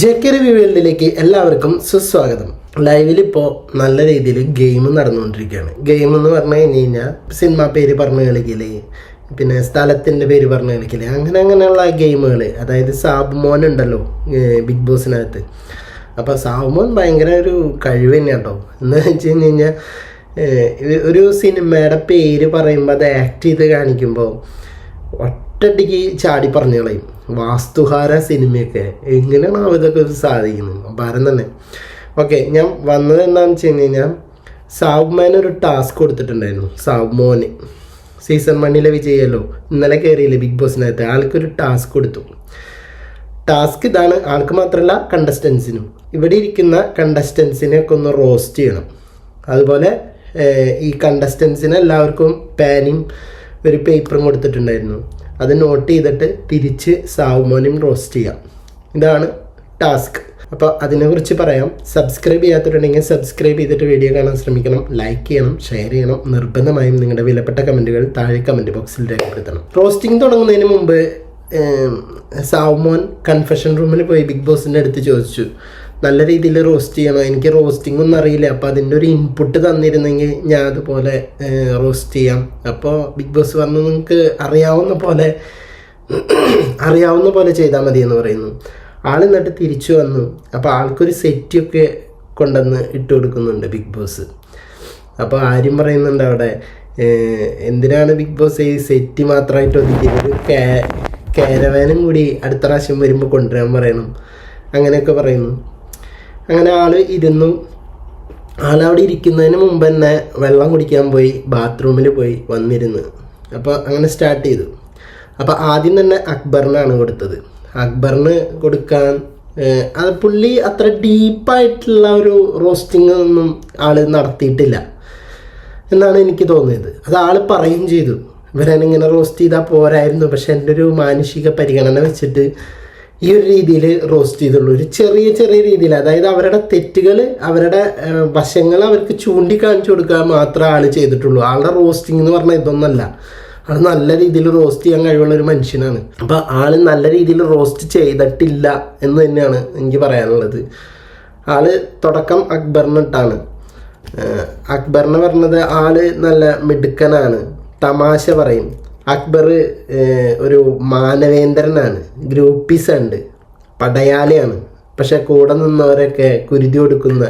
J review വേൾഡിലേക്ക് എല്ലാവർക്കും സുസ്വാഗതം. ലൈവിൽ ഇപ്പോൾ നല്ല രീതിയിൽ ഗെയിം നടന്നുകൊണ്ടിരിക്കുകയാണ്. ഗെയിം എന്ന് പറഞ്ഞു കഴിഞ്ഞ് കഴിഞ്ഞാൽ സിനിമ പേര് പറഞ്ഞു കളിക്കൽ പിന്നെ സ്ഥലത്തിന്റെ പേര് പറഞ്ഞു കളിക്കൽ അങ്ങനെ അങ്ങനെയുള്ള ഗെയിമുകൾ അതായത് സാബുമോൻ ഉണ്ടല്ലോ ഏർ ബിഗ് ബോസിനകത്ത് അപ്പോൾ സാബുമോൻ ഭയങ്കര ഒരു കഴിവ് തന്നെയാണ് കേട്ടോ എന്ന് വെച്ച് കഴിഞ്ഞ് കഴിഞ്ഞാൽ ഒരു സിനിമയുടെ പേര് പറയുമ്പോൾ അത് ആക്ട് ചെയ്ത് കാണിക്കുമ്പോൾ ഒറ്റടിക്ക് ചാടി പറഞ്ഞു കളയും. വാസ്തുഹാര സിനിമയൊക്കെ. എങ്ങനെയാണ് ഇതൊക്കെ സാധിക്കുന്നത്. ഭാരം തന്നെ. ഓക്കെ ഞാൻ വന്നത് എന്താണെന്ന് വെച്ച് കഴിഞ്ഞ് കഴിഞ്ഞാൽ സാബ്മാൻ ഒരു ടാസ്ക് കൊടുത്തിട്ടുണ്ടായിരുന്നു. സാബ്മോന്. സീസൺ വണ്ണിലെ വിജയല്ലോ. ഇന്നലെ കയറിയില്ലേ ബിഗ് ബോസിനകത്ത്. ആൾക്കൊരു ടാസ്ക് കൊടുത്തു. ടാസ്ക് ഇതാണ് ആൾക്ക് മാത്രമല്ല കണ്ടസ്റ്റൻസിനും ഇവിടെ ഇരിക്കുന്ന കണ്ടസ്റ്റൻസിനെ ഒക്കെ ഒന്ന് റോസ്റ്റ് ചെയ്യണം. അതുപോലെ ഈ കണ്ടസ്റ്റൻസിന് എല്ലാവർക്കും പാനും ഒരു പേപ്പറും കൊടുത്തിട്ടുണ്ടായിരുന്നു. അത് നോട്ട് ചെയ്തിട്ട് തിരിച്ച് സാവുമോനും റോസ്റ്റ് ചെയ്യാം. ഇതാണ് ടാസ്ക് അപ്പോൾ അതിനെക്കുറിച്ച് പറയാം. സബ്സ്ക്രൈബ് ചെയ്യാത്തിട്ടുണ്ടെങ്കിൽ സബ്സ്ക്രൈബ് ചെയ്തിട്ട് വീഡിയോ കാണാൻ ശ്രമിക്കണം. ലൈക്ക് ചെയ്യണം ഷെയർ ചെയ്യണം. നിർബന്ധമായും നിങ്ങളുടെ വിലപ്പെട്ട കമന്റുകൾ താഴെ കമന്റ് ബോക്സിൽ രേഖപ്പെടുത്തണം. റോസ്റ്റിംഗ് തുടങ്ങുന്നതിന് മുമ്പ് സാവുമോൻ കൺഫെഷൻ റൂമിൽ പോയി ബിഗ് ബോസിന്റെ അടുത്ത് ചോദിച്ചു. നല്ല രീതിയിൽ റോസ്റ്റ് ചെയ്യണം? എനിക്ക് റോസ്റ്റിംഗ് ഒന്നും അറിയില്ല. അപ്പോൾ അതിന്റെ ഒരു ഇൻപുട്ട് തന്നിരുന്നെങ്കിൽ ഞാൻ അതുപോലെ റോസ്റ്റ് ചെയ്യാം. അപ്പോൾ ബിഗ് ബോസ് പറഞ്ഞു നിങ്ങൾക്ക് അറിയാവുന്ന പോലെ അറിയാവുന്ന പോലെ ചെയ്താൽ മതി എന്ന് പറയുന്നു. ആൾ എന്നിട്ട് തിരിച്ചു വന്നു. അപ്പോൾ ആൾക്കൊരു സെറ്റൊക്കെ കൊണ്ടുവന്ന് ഇട്ട് കൊടുക്കുന്നുണ്ട് ബിഗ് ബോസ് അപ്പോൾ ആരും പറയുന്നുണ്ട് അവിടെ എന്തിനാണ് ബിഗ് ബോസ് ഈ സെറ്റ് മാത്രമായിട്ട് ഒതുക്കിയത്? കാ- കാരവാനും കൂടി അടുത്ത പ്രാവശ്യം വരുമ്പോൾ കൊണ്ടുവരാൻ പറയണം. അങ്ങനെയൊക്കെ പറയുന്നു. അങ്ങനെ ആൾ ഇരുന്നു. ആളവിടെ ഇരിക്കുന്നതിന് മുമ്പ് തന്നെ വെള്ളം കുടിക്കാൻ പോയി ബാത്റൂമിൽ പോയി വന്നിരുന്നു. അപ്പോൾ അങ്ങനെ സ്റ്റാർട്ട് ചെയ്തു. അപ്പോൾ ആദ്യം തന്നെ അക്ബറിനാണ് കൊടുത്തത്. അക്ബറിന് കൊടുക്കാൻ അത് പുള്ളി അത്ര ഡീപ്പായിട്ടുള്ള ഒരു റോസ്റ്റിംഗ് ഒന്നും ആൾ നടത്തിയിട്ടില്ല എന്നാണ് എനിക്ക് തോന്നിയത്. അത് ആൾ പറയും ചെയ്തു. ഇവരനിങ്ങനെ റോസ്റ്റ് ചെയ്താൽ പോരായിരുന്നു. പക്ഷെ എന്റെ ഒരു മാനുഷിക പരിഗണന വെച്ചിട്ട് ഈ ഒരു രീതിയിൽ റോസ്റ്റ് ചെയ്തുള്ളൂ. ഒരു ചെറിയ ചെറിയ രീതിയിൽ അതായത് അവരുടെ തെറ്റുകൾ അവരുടെ വശങ്ങൾ അവർക്ക് ചൂണ്ടിക്കാണിച്ചു കൊടുക്കുക മാത്രമേ ആൾ ചെയ്തിട്ടുള്ളൂ. ആളുടെ റോസ്റ്റിംഗ് എന്ന് പറഞ്ഞാൽ ഇതൊന്നല്ല. ആൾ നല്ല രീതിയിൽ റോസ്റ്റ് ചെയ്യാൻ കഴിവുള്ള ഒരു മനുഷ്യനാണ്. അപ്പോൾ ആൾ നല്ല രീതിയിൽ റോസ്റ്റ് ചെയ്തിട്ടില്ല എന്ന് തന്നെയാണ് എനിക്ക് പറയാനുള്ളത്. ആൾ തുടക്കം അക്ബറിനിട്ടാണ്. അക്ബറിനെ പറഞ്ഞത് ആൾ നല്ല മിടുക്കനാണ്. തമാശ പറയും. അക്ബർ ഒരു മാനവേന്ദ്രനാണ്. ഗ്രൂപ്പീസ് ഉണ്ട്. പടയാളിയാണ്. പക്ഷെ കൂടെ നിന്നവരൊക്കെ കുരുതി കൊടുക്കുന്ന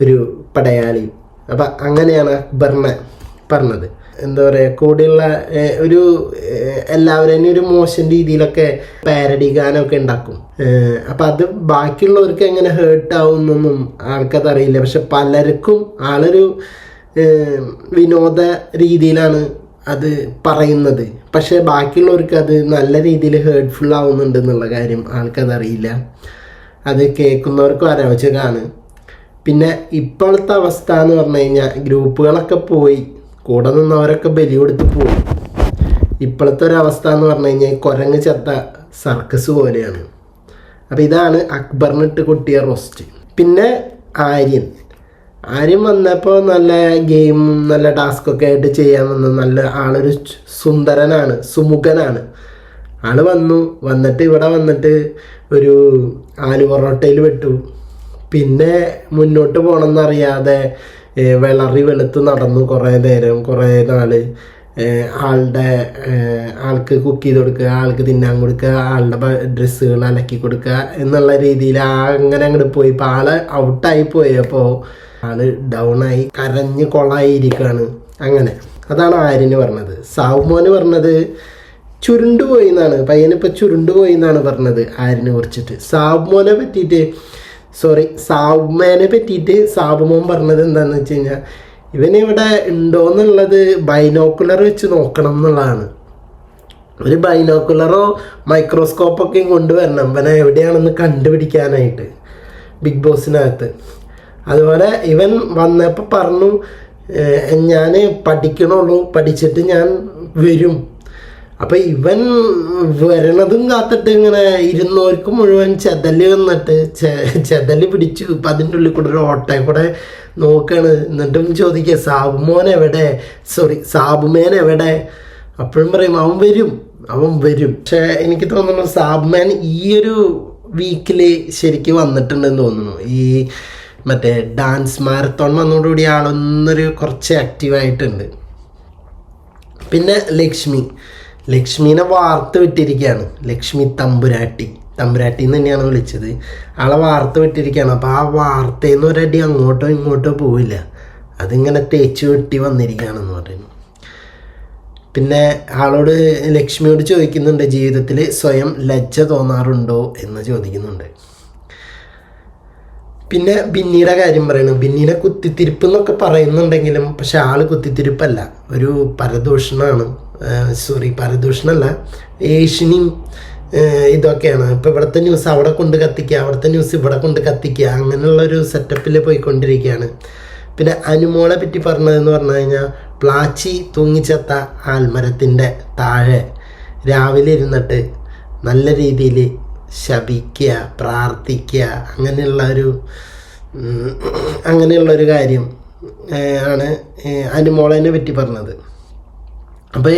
ഒരു പടയാളി. അപ്പം അങ്ങനെയാണ് അക്ബറിനെ പറഞ്ഞത്. എന്താ പറയുക കൂടെയുള്ള ഒരു എല്ലാവരെയും ഒരു മോശം രീതിയിലൊക്കെ പാരഡി ഗാനമൊക്കെ ഉണ്ടാക്കും അപ്പം അത് ബാക്കിയുള്ളവർക്ക് എങ്ങനെ ഹേർട്ട് ആവുന്നൊന്നും ആൾക്കത് അറിയില്ല. പക്ഷെ പലർക്കും ആളൊരു വിനോദ രീതിയിലാണ് അത് പറയുന്നത്. പക്ഷേ ബാക്കിയുള്ളവർക്ക് അത് നല്ല രീതിയിൽ ഹേർട്ട്ഫുൾ ആവുന്നുണ്ട് എന്നുള്ള കാര്യം ആൾക്കതറിയില്ല. അത് കേൾക്കുന്നവർക്കും അരവച്ചകാണ് പിന്നെ ഇപ്പോഴത്തെ അവസ്ഥ എന്ന് പറഞ്ഞു കഴിഞ്ഞാൽ ഗ്രൂപ്പുകളൊക്കെ പോയി കൂടെ നിന്നവരൊക്കെ ബലി കൊടുത്ത് പോകും ഇപ്പോഴത്തെ ഒരു അവസ്ഥ എന്ന് പറഞ്ഞു കഴിഞ്ഞാൽ കുരങ്ങ് ചത്ത സർക്കസ് പോലെയാണ്. അപ്പോൾ ഇതാണ് അക്ബറിനിട്ട് കൊട്ടിയ റോസ്റ്റ് പിന്നെ ആര്യൻ. ആര്യൻ വന്നപ്പോൾ നല്ല ഗെയിമും നല്ല ടാസ്കൊക്കെ ആയിട്ട് ചെയ്യാൻ വന്നു നല്ല ആളൊരു സുന്ദരനാണ് സുമുഖനാണ്. ആൾ വന്നു വന്നിട്ട് ഇവിടെ വന്നിട്ട് ഒരു ആലു പൊറോട്ടയിൽ വിട്ടു. പിന്നെ മുന്നോട്ട് പോകണമെന്നറിയാതെ വിളറി വെളുത്ത് നടന്നു കുറേ നേരം കുറേ നാൾ. ആളുടെ ആൾക്ക് കുക്ക് ചെയ്ത് കൊടുക്കുക ആൾക്ക് തിന്നാൻ കൊടുക്കുക ആളുടെ ഡ്രസ്സുകൾ അലക്കി കൊടുക്കുക എന്നുള്ള രീതിയിൽ അങ്ങനെ അങ്ങോട്ട് പോയി. ഇപ്പോൾ ആൾ ഔട്ടായി പോയപ്പോൾ ആൾ ഡൗൺ ആയി കരഞ്ഞ് കൊളായിരിക്കാണ്. അങ്ങനെ. അതാണ് ആര്യന് പറഞ്ഞത്. സാവുമോന് പറഞ്ഞത് ചുരുണ്ടുപോയി എന്നാണ്. പയ്യനിപ്പോൾ ചുരുണ്ടുപോയി എന്നാണ് പറഞ്ഞത് ആരിനെ കുറിച്ചിട്ട്. സാബുമോനെ പറ്റിയിട്ട് സോറി സാബുമേനെ പറ്റിയിട്ട് സാബുമോൻ പറഞ്ഞത് എന്താണെന്ന് വെച്ച് കഴിഞ്ഞാൽ ഇവനിവിടെ ഉണ്ടോ എന്നുള്ളത് ബൈനോക്കുലർ വെച്ച് നോക്കണം എന്നുള്ളതാണ്. ഒരു ബൈനോക്കുലറോ മൈക്രോസ്കോപ്പൊക്കെയും കൊണ്ടുവരണം. ഇവനെ എവിടെയാണെന്ന് കണ്ടുപിടിക്കാനായിട്ട്. ബിഗ് ബോസിനകത്ത് അതുപോലെ ഇവൻ വന്നപ്പോൾ പറഞ്ഞു ഞാൻ പഠിക്കണുള്ളൂ പഠിച്ചിട്ട് ഞാൻ വരും. അപ്പം ഇവൻ വരണതും കാത്തിട്ട് ഇങ്ങനെ ഇരുന്നവർക്ക് മുഴുവൻ ചെതൽ വന്നിട്ട് ചെതൽ പിടിച്ചു. ഇപ്പം അതിന്റെ ഉള്ളിൽ കൂടെ ഒരു ഓട്ടയിൽ കൂടെ നോക്കാണ്. എന്നിട്ടും ചോദിക്കുക സാബുമോൻ എവിടെ? സോറി സാബുമേൻ എവിടെ? അപ്പോഴും പറയും അവൻ വരും അവൻ വരും. പക്ഷേ എനിക്ക് തോന്നുന്നു സാബ്മാൻ ഈ ഒരു വീക്കിൽ ശരിക്കും വന്നിട്ടുണ്ടെന്ന് തോന്നുന്നു. ഈ മറ്റേ ഡാൻസ് മാരത്തോൺ വന്നതോടുകൂടി ആളൊന്നൊരു കുറച്ച് ആക്റ്റീവായിട്ടുണ്ട് പിന്നെ ലക്ഷ്മി. ലക്ഷ്മീനെ വാർത്ത് വിട്ടിരിക്കുകയാണ് ലക്ഷ്മി തമ്പുരാട്ടി. തമ്പുരാട്ടി എന്ന് തന്നെയാണ് വിളിച്ചത്. ആളെ വാർത്ത വിട്ടിരിക്കുകയാണ് അപ്പോൾ ആ വാർത്തയിൽ നിന്ന് ഒരടി അങ്ങോട്ടോ ഇങ്ങോട്ടോ പോവില്ല. അതിങ്ങനെ തേച്ച് വെട്ടി വന്നിരിക്കുകയാണെന്ന് പറയുന്നു. പിന്നെ ആളോട് ലക്ഷ്മിയോട് ചോദിക്കുന്നുണ്ട് ജീവിതത്തിൽ സ്വയം ലജ്ജ തോന്നാറുണ്ടോ? എന്ന് ചോദിക്കുന്നുണ്ട്. പിന്നെ ബിന്നിയുടെ കാര്യം പറയുന്നു ബിന്നിനെ കുത്തിത്തിരിപ്പ് എന്നൊക്കെ പറയുന്നുണ്ടെങ്കിലും പക്ഷെ ആൾ കുത്തിത്തിരിപ്പല്ല. ഒരു പരദൂഷണമാണ് സോറി പരദൂഷണമല്ല ഏഷ്യനിയും ഇതൊക്കെയാണ്. ഇപ്പം ഇവിടുത്തെ ന്യൂസ് അവിടെ കൊണ്ട് കത്തിക്കുക അവിടുത്തെ ന്യൂസ് ഇവിടെ കൊണ്ട് കത്തിക്കുക അങ്ങനെയുള്ള ഒരു സെറ്റപ്പിൽ പോയിക്കൊണ്ടിരിക്കുകയാണ് പിന്നെ അനുമോളെ പറ്റി പറഞ്ഞതെന്ന് പറഞ്ഞു കഴിഞ്ഞാൽ പ്ലാച്ചി തൂങ്ങിച്ചത്ത ആൽമരത്തിന്റെ താഴെ രാവിലെ ഇരുന്നിട്ട് നല്ല രീതിയിൽ ശപിക്കുക പ്രാർത്ഥിക്കുക അങ്ങനെയുള്ള ഒരു അങ്ങനെയുള്ളൊരു കാര്യം ആണ് അനുമോളനെ പറ്റി പറഞ്ഞത്. അപ്പോൾ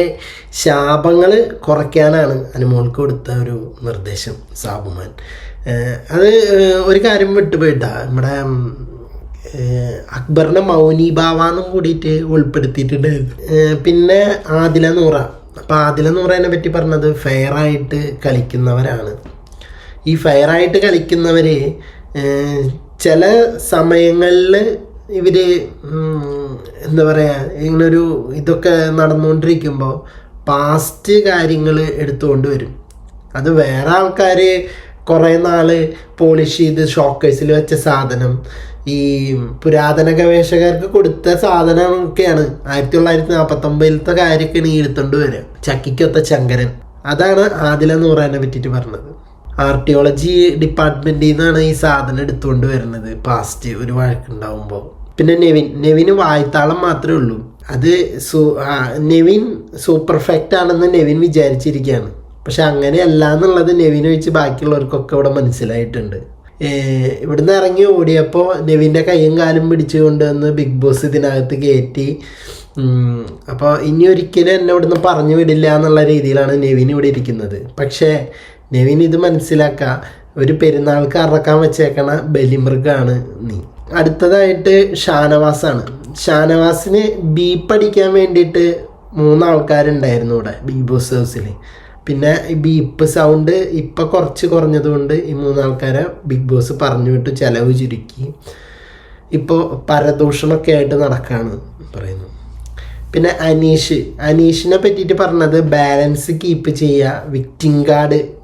ശാപങ്ങൾ കുറയ്ക്കാനാണ് അനുമോൾക്ക് കൊടുത്ത ഒരു നിർദ്ദേശം സാബുമാൻ അത് ഒരു കാര്യം വിട്ടുപോയിട്ടാ. നമ്മുടെ അക്ബറിന്റെ മൗനി ബാവാന്നും കൂടിയിട്ട് ഉൾപ്പെടുത്തിയിട്ടുണ്ടായിരുന്നു പിന്നെ ആദില നൂറ. അപ്പോൾ ആദില നൂറേനെ പറ്റി പറഞ്ഞത് ഫെയറായിട്ട് കളിക്കുന്നവരാണ്. ഈ ഫെയറായിട്ട് കളിക്കുന്നവർ ചില സമയങ്ങളിൽ ഇവർ എന്താ പറയുക ഇങ്ങനൊരു ഇതൊക്കെ നടന്നുകൊണ്ടിരിക്കുമ്പോൾ പാസ്റ്റ് കാര്യങ്ങൾ എടുത്തുകൊണ്ട് വരും. അത് വേറെ ആൾക്കാർ കുറേ നാൾ പോളിഷ് ചെയ്ത് ഷോക്കേഴ്സിൽ വെച്ച സാധനം ഈ പുരാതന ഗവേഷകർക്ക് കൊടുത്ത സാധനമൊക്കെയാണ്. ആയിരത്തി തൊള്ളായിരത്തി നാൽപ്പത്തൊമ്പതിലത്തെ കാര്യമൊക്കെയാണ് ഈ എടുത്തുകൊണ്ട് വരിക ചക്കിക്കൊത്ത ചങ്കരൻ അതാണ് ആദില നൂറാനെ പറ്റിയിട്ട് പറഞ്ഞത്. ആർട്ടിയോളജി ഡിപ്പാർട്ട്മെന്റിൽ നിന്നാണ് ഈ സാധനം എടുത്തുകൊണ്ട് വരുന്നത്. പാസ്റ്റ് ഒരു വഴക്കുണ്ടാവുമ്പോൾ പിന്നെ നെവിൻ. നെവിന് വായ്ത്താളം മാത്രമേ ഉള്ളൂ. അത് സു നെവിൻ സൂപ്പർഫെക്റ്റ് ആണെന്ന് നെവിൻ വിചാരിച്ചിരിക്കുകയാണ്. പക്ഷെ അങ്ങനെയല്ല എന്നുള്ളത് നെവിനെ വെച്ച് ബാക്കിയുള്ളവർക്കൊക്കെ ഇവിടെ മനസ്സിലായിട്ടുണ്ട്. ഇവിടുന്ന് ഇറങ്ങി ഓടിയപ്പോൾ നെവിന്റെ കൈയും കാലും പിടിച്ചു കൊണ്ടുവന്ന് ബിഗ് ബോസ് ഇതിനകത്ത് കയറ്റി അപ്പോൾ ഇനി ഒരിക്കലും എന്നെ ഇവിടുന്ന് പറഞ്ഞു വിടില്ല എന്നുള്ള രീതിയിലാണ് നെവിൻ ഇവിടെ ഇരിക്കുന്നത്. പക്ഷേ നെവിൻ ഇത് മനസ്സിലാക്കുക ഒരു പെരുന്നാൾക്ക് അറക്കാൻ വെച്ചേക്കണ ബലിമൃഗാണ് നീ. അടുത്തതായിട്ട് ഷാനവാസാണ്. ഷാനവാസിന് ബീപ്പടിക്കാൻ വേണ്ടിയിട്ട് മൂന്നാൾക്കാരുണ്ടായിരുന്നു ഇവിടെ ബി ബോസ് ഹൗസിൽ പിന്നെ ബീപ്പ് സൗണ്ട് ഇപ്പം കുറച്ച് കുറഞ്ഞതുകൊണ്ട് ഈ മൂന്നാൾക്കാരെ ബിഗ് ബോസ് പറഞ്ഞു വിട്ട് ചിലവ് ചുരുക്കി. ഇപ്പോൾ പരദൂഷണമൊക്കെ ആയിട്ട് നടക്കുകയാണ് പറയുന്നു. പിന്നെ അനീഷ്. അനീഷിനെ പറ്റിയിട്ട് പറഞ്ഞത് ബാലൻസ് കീപ്പ് ചെയ്യുക വിക്റ്റിംഗ് കാർഡ്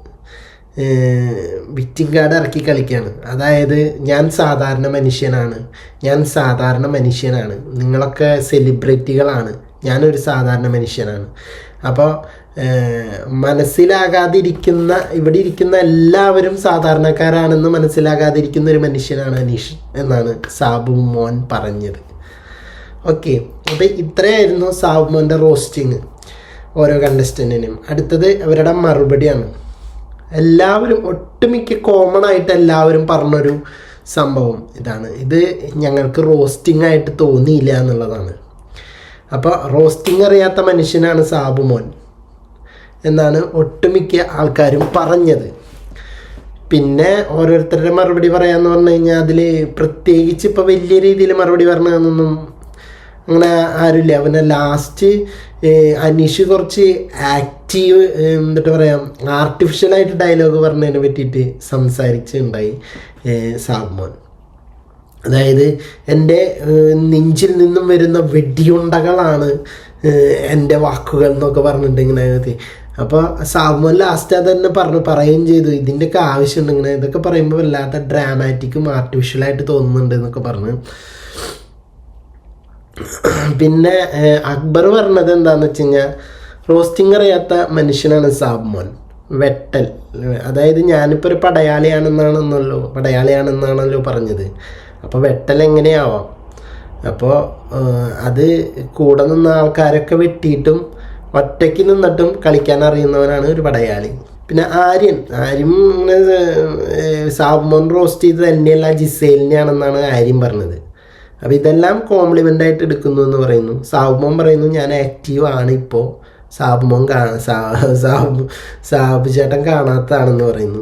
വിക്റ്റിംഗ് കാർഡ് ഇറക്കി കളിക്കുകയാണ് അതായത് ഞാൻ സാധാരണ മനുഷ്യനാണ്. ഞാൻ സാധാരണ മനുഷ്യനാണ്. നിങ്ങളൊക്കെ സെലിബ്രിറ്റികളാണ്. ഞാനൊരു സാധാരണ മനുഷ്യനാണ്. അപ്പോൾ മനസ്സിലാകാതിരിക്കുന്ന ഇവിടെ ഇരിക്കുന്ന എല്ലാവരും സാധാരണക്കാരാണെന്ന് മനസ്സിലാകാതിരിക്കുന്ന ഒരു മനുഷ്യനാണ് അനീഷ് എന്നാണ് സാബു മോൻ പറഞ്ഞത്. ഓക്കെ അപ്പോൾ ഇത്രയായിരുന്നു സാബു മോന്റെ റോസ്റ്റിങ് ഓരോ കണ്ടസ്റ്റന്റിനും അടുത്തത് അവരുടെ മറുപടിയാണ്. എല്ലാവരും ഒട്ടുമിക്ക കോമൺ ആയിട്ട് എല്ലാവരും പറഞ്ഞൊരു സംഭവം ഇതാണ്. ഇത് ഞങ്ങൾക്ക് റോസ്റ്റിംഗ് ആയിട്ട് തോന്നിയില്ല എന്നുള്ളതാണ്. അപ്പോൾ റോസ്റ്റിംഗ് അറിയാത്ത മനുഷ്യനാണ് സാബുമോൻ എന്നാണ് ഒട്ടുമിക്ക ആൾക്കാരും പറഞ്ഞത്. പിന്നെ ഓരോരുത്തരുടെ മറുപടി പറയാന്ന് പറഞ്ഞു കഴിഞ്ഞാൽ അതിൽ പ്രത്യേകിച്ച് ഇപ്പോൾ വലിയ രീതിയിൽ മറുപടി പറഞ്ഞതെന്നൊന്നും അങ്ങനെ ആരുമില്ല. അവനെ ലാസ്റ്റ് അനീഷ് കുറച്ച് ആക്റ്റീവ് എന്നിട്ട് പറയാം ആർട്ടിഫിഷ്യലായിട്ട് ഡയലോഗ് പറഞ്ഞതിനെ പറ്റിയിട്ട് സംസാരിച്ചുണ്ടായി സാബ്മോൻ അതായത് എന്റെ നെഞ്ചിൽ നിന്നും വരുന്ന വെടിയുണ്ടകളാണ് എന്റെ വാക്കുകൾ എന്നൊക്കെ പറഞ്ഞിട്ട് ഇങ്ങനെ അപ്പോൾ സാബുമോൻ ലാസ്റ്റ് അത് തന്നെ പറഞ്ഞു പറയുകയും ചെയ്തു. ഇതിന്റെയൊക്കെ ആവശ്യമുണ്ട് ഇങ്ങനെ. ഇതൊക്കെ പറയുമ്പോൾ വല്ലാത്ത ഡ്രാമാറ്റിക്കും ആർട്ടിഫിഷ്യലായിട്ട് തോന്നുന്നുണ്ട് എന്നൊക്കെ പറഞ്ഞു. പിന്നെ അക്ബർ പറഞ്ഞത് എന്താന്ന് വെച്ച് കഴിഞ്ഞാൽ റോസ്റ്റിംഗ് അറിയാത്ത മനുഷ്യനാണ് സാബ്മോൻ വെട്ടൽ. അതായത് ഞാനിപ്പോൾ ഒരു പടയാളിയാണെന്നാണെന്നല്ലോ പടയാളിയാണെന്നാണല്ലോ പറഞ്ഞത്. അപ്പോൾ വെട്ടൽ എങ്ങനെയാവാം? അപ്പോൾ അത് കൂടെ നിന്ന ആൾക്കാരൊക്കെ വെട്ടിയിട്ടും ഒറ്റയ്ക്ക് നിന്നിട്ടും കളിക്കാൻ അറിയുന്നവനാണ് ഒരു പടയാളി. പിന്നെ ആര്യൻ. ആര്യം സാബ്മോൻ റോസ്റ്റ് ചെയ്ത് തന്നെയല്ല ജിസേലിനെയാണെന്നാണ് ആര്യം പറഞ്ഞത്. അപ്പോൾ ഇതെല്ലാം കോംപ്ലിമെന്റ് ആയിട്ട് എടുക്കുന്നു എന്ന് പറയുന്നു. സാബുമോൻ പറയുന്നു ഞാൻ ആക്റ്റീവ് ആണ് ഇപ്പോൾ സാബുമോൻ സാബു സാബു ചേട്ടൻ കാണാത്തതാണെന്ന് പറയുന്നു.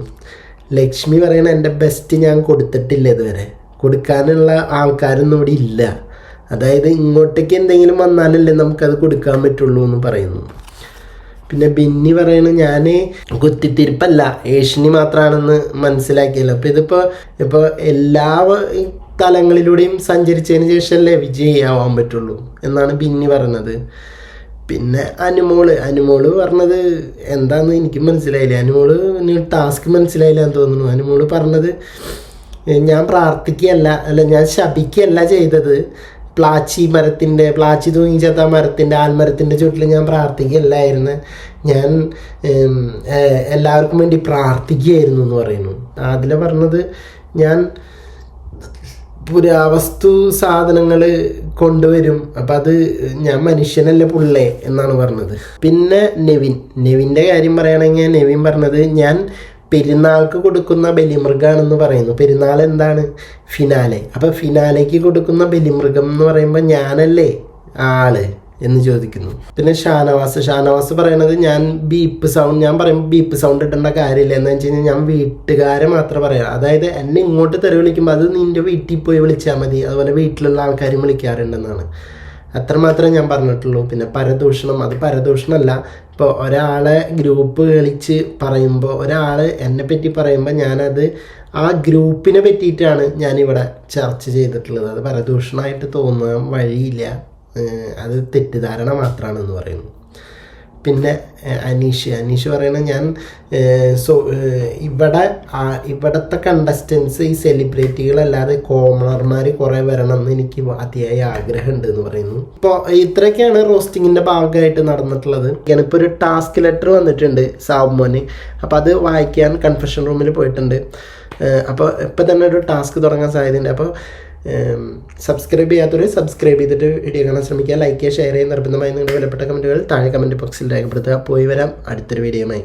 ലക്ഷ്മി പറയണ എന്റെ ബെസ്റ്റ് ഞാൻ കൊടുത്തിട്ടില്ല ഇതുവരെ. കൊടുക്കാനുള്ള ആൾക്കാരൊന്നും ഇവിടെ ഇല്ല. അതായത് ഇങ്ങോട്ടേക്ക് എന്തെങ്കിലും വന്നാലല്ലേ നമുക്കത് കൊടുക്കാൻ പറ്റുള്ളൂ എന്ന് പറയുന്നു. പിന്നെ ബിന്നി പറയണ ഞാൻ കുത്തിത്തിരിപ്പല്ല ഏഷ്യനി മാത്രമാണെന്ന് മനസ്സിലാക്കിയല്ലോ. അപ്പോൾ ഇതിപ്പോൾ ഇപ്പോൾ എല്ലാ തലങ്ങളിലൂടെയും സഞ്ചരിച്ചതിന് ശേഷമല്ലേ വിജയിയാവാൻ പറ്റുള്ളൂ എന്നാണ് ബിന്നി പറഞ്ഞത്. പിന്നെ അനുമോൾ അനുമോൾ പറഞ്ഞത് എന്താന്ന് എനിക്ക് മനസ്സിലായില്ല. അനുമോൾ ടാസ്ക് മനസ്സിലായില്ല എന്ന് തോന്നുന്നു. അനുമോൾ പറഞ്ഞത് ഞാൻ പ്രാർത്ഥിക്കുകയല്ല അല്ല ഞാൻ ശപിക്കുകയല്ല ചെയ്തത്. പ്ലാച്ചി മരത്തിന്റെ പ്ലാച്ചി തൂങ്ങി ചത്ത മരത്തിന്റെ ആൽമരത്തിന്റെ ചുറ്റിൽ ഞാൻ പ്രാർത്ഥിക്കുകയല്ലായിരുന്നു. ഞാൻ എല്ലാവർക്കും വേണ്ടി പ്രാർത്ഥിക്കുകയായിരുന്നു എന്ന് പറയുന്നു. അതിലെ പറഞ്ഞത് ഞാൻ പുരാവസ്തു സാധനങ്ങൾ കൊണ്ടുവരും. അപ്പം അത് ഞാൻ മനുഷ്യനല്ല പുള്ളേ എന്നാണ് പറഞ്ഞത്. പിന്നെ നെവിൻ. നെവിന്റെ കാര്യം പറയുകയാണെങ്കിൽ നെവിൻ പറഞ്ഞത് ഞാൻ പെരുന്നാൾക്ക് കൊടുക്കുന്ന ബലിമൃഗമാണെന്ന് പറയുന്നു. പെരുന്നാൾ എന്താണ്? ഫിനാലെ. അപ്പം ഫിനാലയ്ക്ക് കൊടുക്കുന്ന ബലിമൃഗം എന്ന് പറയുമ്പോൾ ഞാനല്ലേ? ആൾ. എന്ന് ചോദിക്കുന്നു. പിന്നെ ഷാനവാസ് ഷാനവാസ് പറയണത് ഞാൻ ബീപ്പ് സൗണ്ട് ഞാൻ പറയും ബീപ്പ് സൗണ്ട് ഇടേണ്ട കാര്യമില്ല എന്ന് വെച്ച് കഴിഞ്ഞാൽ ഞാൻ വീട്ടുകാരെ മാത്രം പറയാം. അതായത് എന്നെ ഇങ്ങോട്ട് തെറി വിളിക്കുമ്പോൾ അത് നിന്റെ വീട്ടിൽ പോയി വിളിച്ചാൽ മതി. അതുപോലെ വീട്ടിലുള്ള ആൾക്കാരും വിളിക്കാറുണ്ടെന്നാണ്. അത്രമാത്രമേ ഞാൻ പറഞ്ഞിട്ടുള്ളൂ. പിന്നെ പരദൂഷണം അത് പരദൂഷണമല്ല. ഇപ്പോൾ ഒരാളെ ഗ്രൂപ്പ് കളിച്ച് പറയുമ്പോൾ ഒരാൾ എന്നെ പറ്റി പറയുമ്പോൾ ഞാനത് ആ ഗ്രൂപ്പിനെ പറ്റിയിട്ടാണ് ഞാനിവിടെ ചർച്ച ചെയ്തിട്ടുള്ളത്. അത് പരദൂഷണമായിട്ട് തോന്നാൻ വഴിയില്ല. അത് തെറ്റിദ്ധാരണ മാത്രമാണെന്ന് പറയുന്നു. പിന്നെ അനീഷ്. അനീഷ് പറയുന്നത് ഞാൻ സോ ഇവിടെ ഇവിടുത്തെ കണ്ടസ്റ്റൻസ് ഈ സെലിബ്രിറ്റികളല്ലാതെ കോമണർമാർ കുറേ വരണം എന്ന് എനിക്ക് അതിയായ ആഗ്രഹമുണ്ട് എന്ന് പറയുന്നു. ഇപ്പോൾ ഇത്രയൊക്കെയാണ് റോസ്റ്റിങ്ങിന്റെ ഭാഗമായിട്ട് നടന്നിട്ടുള്ളത്. ഞാനിപ്പോൾ ഒരു ടാസ്ക് ലെറ്റർ വന്നിട്ടുണ്ട് സാബുമോന് അപ്പോൾ അത് വായിക്കാൻ കൺഫെഷൻ റൂമിൽ പോയിട്ടുണ്ട്. അപ്പോൾ ഇപ്പം തന്നെ ഒരു ടാസ്ക് തുടങ്ങാൻ സാധ്യതയുണ്ട്. അപ്പോൾ സബ്സ്ക്രൈബ് ചെയ്യാത്തവർ സബ്സ്ക്രൈബ് ചെയ്തിട്ട് വീഡിയോ കാണാൻ ശ്രമിക്കുക. ലൈക്ക് ചെയ്യുക ഷെയർ ചെയ്യുക നിർബന്ധമായി നിങ്ങളുടെ വിലപ്പെട്ട കമന്റുകൾ താഴെ കമന്റ് ബോക്സിൽ രേഖപ്പെടുത്തുക. പോയി വരാം. അടുത്തൊരു വീഡിയോയുമായി